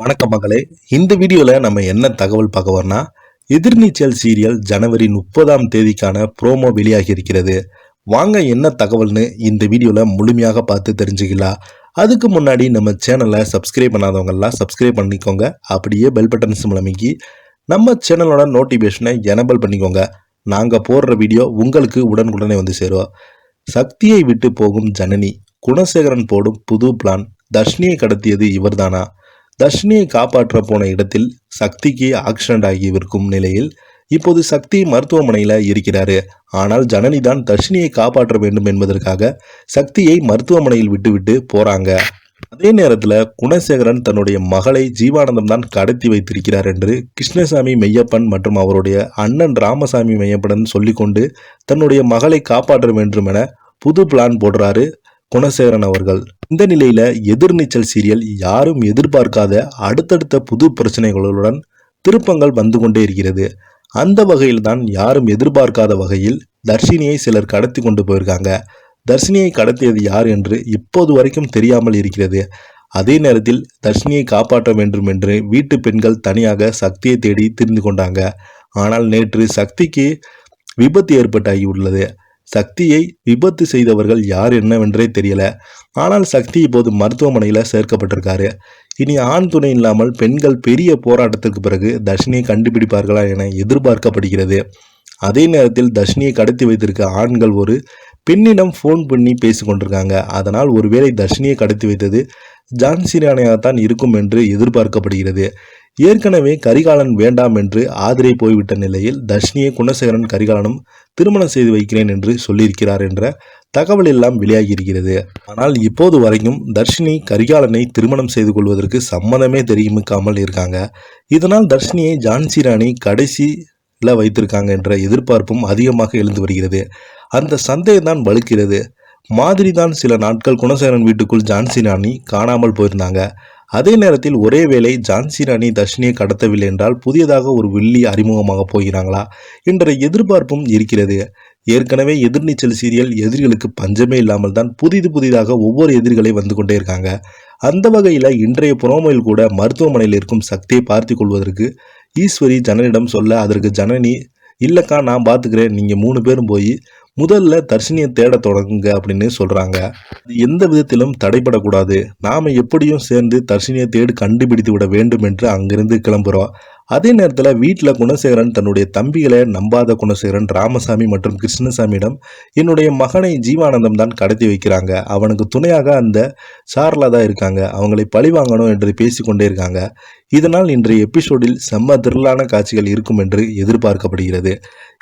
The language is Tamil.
வணக்கம் மகளே இந்த வீடியோவில் நம்ம என்ன தகவல் பார்க்க வரோம்னா எதிர்நீச்சல் சீரியல் ஜனவரி முப்பதாம் தேதிக்கான ப்ரோமோ வெளியாகி இருக்கிறது. வாங்க என்ன தகவல்னு இந்த வீடியோவில் முழுமையாக பார்த்து தெரிஞ்சுக்கலாம். அதுக்கு முன்னாடி நம்ம சேனலை சப்ஸ்கிரைப் பண்ணாதவங்கெல்லாம் சப்ஸ்கிரைப் பண்ணிக்கோங்க. அப்படியே பெல் பட்டன்ஸ் சிம்பிள் நம்ம சேனலோட நோட்டிஃபிகேஷனை எனபிள் பண்ணிக்கோங்க. நாங்கள் போடுற வீடியோ உங்களுக்கு உடனுக்குடனே வந்து சேரும். சக்தியை விட்டு போகும் ஜனனி குணசேகரன் போடும் புது பிளான் தர்ஷினியை கடத்தியது இவர்தானா? தர்ஷினியை காப்பாற்ற போன இடத்தில் சக்திக்கு ஆக்சிடென்ட் ஆகியிருக்கும் நிலையில் இப்போது சக்தி மருத்துவமனையில் இருக்கிறாரு. ஆனால் ஜனனி தான் தர்ஷினியை காப்பாற்ற வேண்டும் என்பதற்காக சக்தியை மருத்துவமனையில் விட்டுவிட்டு போறாங்க. அதே நேரத்தில் குணசேகரன் தன்னுடைய மகளை ஜீவானந்தம் தான் கடத்தி வைத்திருக்கிறார் என்று கிருஷ்ணசாமி மெய்யப்பன் மற்றும் அவருடைய அண்ணன் ராமசாமி மெய்யப்பன் சொல்லிக்கொண்டு தன்னுடைய மகளை காப்பாற்ற வேண்டும் என புது பிளான் போடுறாரு. குணசேகரன் அவர்கள். இந்த நிலையில எதிர்நீச்சல் சீரியல் யாரும் எதிர்பார்க்காத அடுத்தடுத்த புது பிரச்சனைகளுடன் திருப்பங்கள் வந்து கொண்டே இருக்கிறது. அந்த வகையில் தான் யாரும் எதிர்பார்க்காத வகையில் தர்ஷினியை சிலர் கடத்தி கொண்டு போயிருக்காங்க. தர்ஷினியை கடத்தியது யார் என்று இப்போது வரைக்கும் தெரியாமல் இருக்கிறது. அதே நேரத்தில் தர்ஷினியை காப்பாற்ற வேண்டும் என்று வீட்டு பெண்கள் தனியாக சக்தியை தேடி திரிந்து கொண்டாங்க. ஆனால் நேற்று சக்திக்கு விபத்து ஏற்பட்டாகி உள்ளது. சக்தியை விபத்து செய்தவர்கள் யார் என்னவென்றே தெரியல. ஆனால் சக்தி இப்போது மருத்துவமனையில் சேர்க்கப்பட்டிருக்காரு. இனி ஆண் துணை இல்லாமல் பெண்கள் பெரிய போராட்டத்திற்கு பிறகு தர்ஷினியை கண்டுபிடிப்பார்களா என எதிர்பார்க்கப்படுகிறது. அதே நேரத்தில் தர்ஷினியை கடத்தி வைத்திருக்க ஆண்கள் ஒரு பெண்ணிடம் ஃபோன் பண்ணி பேசி கொண்டிருக்காங்க. அதனால் ஒருவேளை தர்ஷினியை கடத்தி வைத்தது ஜான்சி ராணியாகத்தான் இருக்கும் என்று எதிர்பார்க்கப்படுகிறது. ஏற்கனவே கரிகாலன் வேண்டாம் என்று ஆதிரை போய்விட்ட நிலையில் தர்ஷினியை குணசேகரன் கரிகாலனும் திருமணம் செய்து வைக்கிறேன் என்று சொல்லியிருக்கிறார் என்ற தகவல் எல்லாம் வெளியாகி இருக்கிறது ஆனால் இப்போது வரைக்கும் தர்ஷினி கரிகாலனை திருமணம் செய்து கொள்வதற்கு சம்மதமே தெரிவிக்காமல் இருக்காங்க. இதனால் தர்ஷினியை ஜான்சி ராணி கடைசியில் வைத்திருக்காங்க என்ற எதிர்பார்ப்பும் அதிகமாக எழுந்து வருகிறது. அந்த சந்தேகம் தான் வலுக்கிறது. மாதிரி தான் சில நாட்கள் குணசேகரன் வீட்டுக்குள் ஜான்சி ராணி காணாமல் போயிருந்தாங்க. அதே நேரத்தில் ஒரே வேளை ஜான்சி ராணி தர்ஷினியை கடத்தவில்லை என்றால் புதியதாக ஒரு வெள்ளி அறிமுகமாக போகிறாங்களா என்ற எதிர்பார்ப்பும் இருக்கிறது. ஏற்கனவே எதிர்நீச்சல் சீரியல் எதிரிகளுக்கு பஞ்சமே இல்லாமல் தான் புதிது புதிதாக ஒவ்வொரு எதிரிகளை வந்து கொண்டே இருக்காங்க. அந்த வகையில் இன்றைய புரோமையில் கூட மருத்துவமனையில் இருக்கும் சக்தியை பார்த்து கொள்வதற்கு ஈஸ்வரி ஜனனிடம் சொல்ல அதற்கு ஜனனி இல்லைக்கா நான் பார்த்துக்கிறேன். நீங்கள் மூணு பேரும் போய் முதல்ல தர்ஷினியை தேட தொடங்குங்க அப்படின்னு சொல்றாங்க. எந்த விதத்திலும் தடைபடக்கூடாது. நாம எப்படியும் சேர்ந்து தர்ஷினியை தேடி கண்டுபிடித்து விட வேண்டும் என்று அங்கிருந்து கிளம்புறோம். அதே நேரத்தில் வீட்டில் குணசேகரன் தன்னுடைய தம்பிகளை நம்பாத குணசேகரன் ராமசாமி மற்றும் கிருஷ்ணசாமியிடம் என்னுடைய மகனை ஜீவானந்தம் தான் கடத்தி வைக்கிறாங்க. அவனுக்கு துணையாக அந்த சார்லா தான் இருக்காங்க. அவங்களை பழி வாங்கணும் என்று பேசிக்கொண்டே இருக்காங்க. இதனால் இன்றைய எபிசோடில் செம்ம திரளான காட்சிகள் இருக்கும் என்று எதிர்பார்க்கப்படுகிறது.